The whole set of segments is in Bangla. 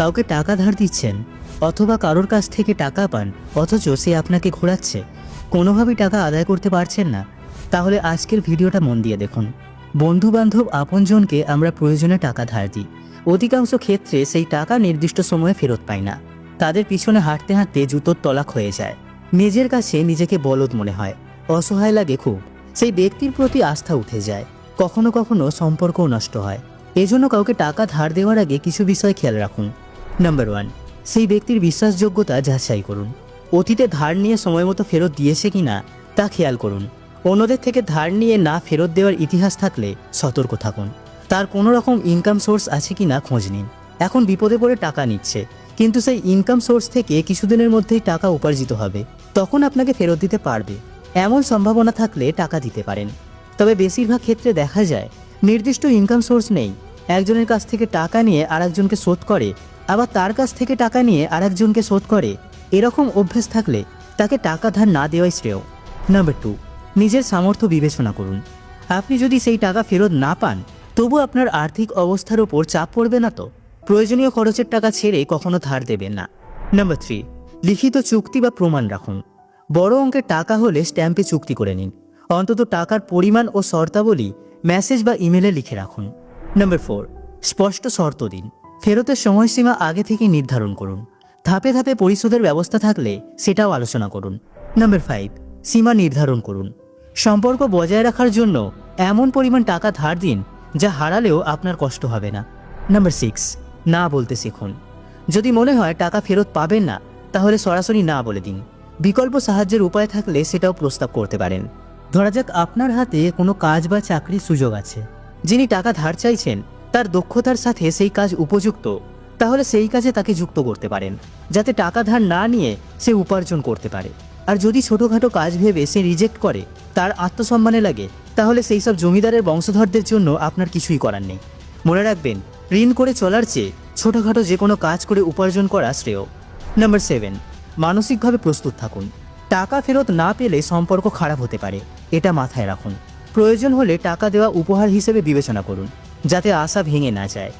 কাউকে টাকা ধার দিচ্ছেন অথবা কারোর কাছ থেকে টাকা পান, অথচ সে আপনাকে ঘোরাচ্ছে, কোনোভাবেই টাকা আদায় করতে পারছেন না। তাহলে আজকের ভিডিওটা মন দিয়ে দেখুন। বন্ধু বান্ধব আপনজনকে আমরা প্রয়োজনে টাকা ধার দিই। অধিকাংশ ক্ষেত্রে সেই টাকা নির্দিষ্ট সময়ে ফেরত পাই না। তাদের পিছনে হাঁটতে হাঁটতে জুতোর তলাক হয়ে যায়। নিজের কাছে নিজেকে বলদ মনে হয়। অসহায় লাগে খুব। সেই ব্যক্তির প্রতি আস্থা উঠে যায়। কখনো কখনো সম্পর্কও নষ্ট হয়। এজন্য কাউকে টাকা ধার দেওয়ার আগে কিছু বিষয় খেয়াল রাখুন। নাম্বার ওয়ান সেই ব্যক্তির বিশ্বাসযোগ্যতা যাচাই করুন। অতীতে ধার নিয়ে সময় মতো ফেরত দিয়েছে কিনা তা খেয়াল করুন। অন্যদের থেকে ধার নিয়ে না ফেরত দেওয়ার ইতিহাস থাকলে সতর্ক থাকুন। তার কোনো রকম ইনকাম সোর্স আছে কিনা খোঁজ নিন। এখন বিপদে পড়ে টাকা নিচ্ছে, কিন্তু সেই ইনকাম সোর্স থেকে কিছুদিনের মধ্যেই টাকা উপার্জিত হবে। তখন আপনাকে ফেরত দিতে পারবে। এমন সম্ভাবনা থাকলে টাকা দিতে পারেন। তবে বেশিরভাগ ক্ষেত্রে দেখা যায়, নির্দিষ্ট ইনকাম সোর্স নেই। একজনের কাছ থেকে টাকা নিয়ে আরেকজনকে শোধ করে আবার তার কাছ থেকে টাকা নিয়ে আরেকজনকে শোধ করে, এরকম অভ্যেস থাকলে তাকে টাকা ধার না দেওয়াই শ্রেয়। নাম্বার টু নিজের সামর্থ্য বিবেচনা করুন। আপনি যদি সেই টাকা ফেরত না পান, তবু আপনার আর্থিক অবস্থার ওপর চাপ পড়বে না তো? প্রয়োজনীয় খরচের টাকা ছেড়ে কখনো ধার দেবেন না। নাম্বার থ্রি লিখিত চুক্তি বা প্রমাণ রাখুন। বড় অঙ্কের টাকা হলে স্ট্যাম্পে চুক্তি করে নিন। অন্তত টাকার পরিমাণ ও শর্তাবলী মেসেজ বা ইমেলে লিখে রাখুন। নাম্বার ফোর স্পষ্ট শর্ত দিন। ফেরতের সময়সীমা আগে থেকে নির্ধারণ করুন। ধাপে ধাপে পরিশোধের ব্যবস্থা থাকলে সেটাও আলোচনা করুন। নাম্বার ফাইভ সীমা নির্ধারণ করুন। সম্পর্ক বজায় রাখার জন্য এমন পরিমাণ টাকা ধার দিন যা হারালেও আপনার কষ্ট হবে না। নাম্বার সিক্স না বলতে শিখুন। যদি মনে হয় টাকা ফেরত পাবেন না, তাহলে সরাসরি না বলে দিন। বিকল্প সাহায্যের উপায় থাকলে সেটাও প্রস্তাব করতে পারেন। ধরা যাক আপনার হাতে কোনো কাজ বা চাকরির সুযোগ আছে। যিনি টাকা ধার চাইছেন তার দক্ষতার সাথে সেই কাজ উপযুক্ত। তাহলে সেই কাজে তাকে যুক্ত করতে পারেন, যাতে টাকা ধার না নিয়ে সে উপার্জন করতে পারে। আর যদি ছোটোখাটো কাজ ভেবে সে রিজেক্ট করে, তার আত্মসম্মানে লাগে, তাহলে সেই সব জমিদারের বংশধরদের জন্য আপনার কিছুই করার নেই। মনে রাখবেন, ঋণ করে চলার চেয়ে ছোটোখাটো যে কোনো কাজ করে উপার্জন করা শ্রেয়। নাম্বার সেভেন, মানসিকভাবে প্রস্তুত থাকুন। টাকা ফেরত না পেলে সম্পর্ক খারাপ হতে পারে, এটা মাথায় রাখুন। প্রয়োজন হলে টাকা দেওয়া উপহার হিসেবে বিবেচনা করুন। যাতে আশা ভেঙে না যায়।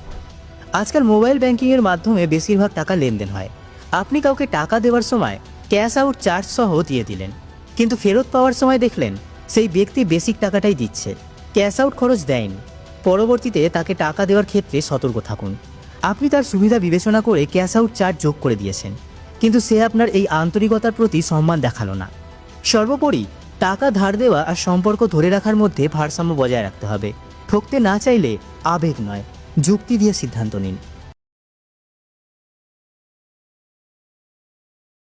আজকাল মোবাইল ব্যাংকিংয়ের মাধ্যমে বেশিরভাগ টাকা লেনদেন হয়। আপনি কাউকে টাকা দেওয়ার সময় ক্যাশ আউট চার্জ সহ দিয়ে দিলেন। কিন্তু ফেরত পাওয়ার সময় দেখলেন, সেই ব্যক্তি বেসিক টাকাটাই দিচ্ছে। ক্যাশ আউট খরচ দেয়নি। পরবর্তীতে তাকে টাকা দেওয়ার ক্ষেত্রে সতর্ক থাকুন। আপনি তার সুবিধা বিবেচনা করে ক্যাশ আউট চার্জ যোগ করে দিয়েছেন। কিন্তু সে আপনার এই আন্তরিকতার প্রতি সম্মান দেখাল না। সর্বোপরি, টাকা ধার দেওয়া আর সম্পর্ক ধরে রাখার মধ্যে ভারসাম্য বজায় রাখতে হবে। ঠকতে না চাইলে আবেগ নয়। যুক্তি দিয়ে সিদ্ধান্ত নিন।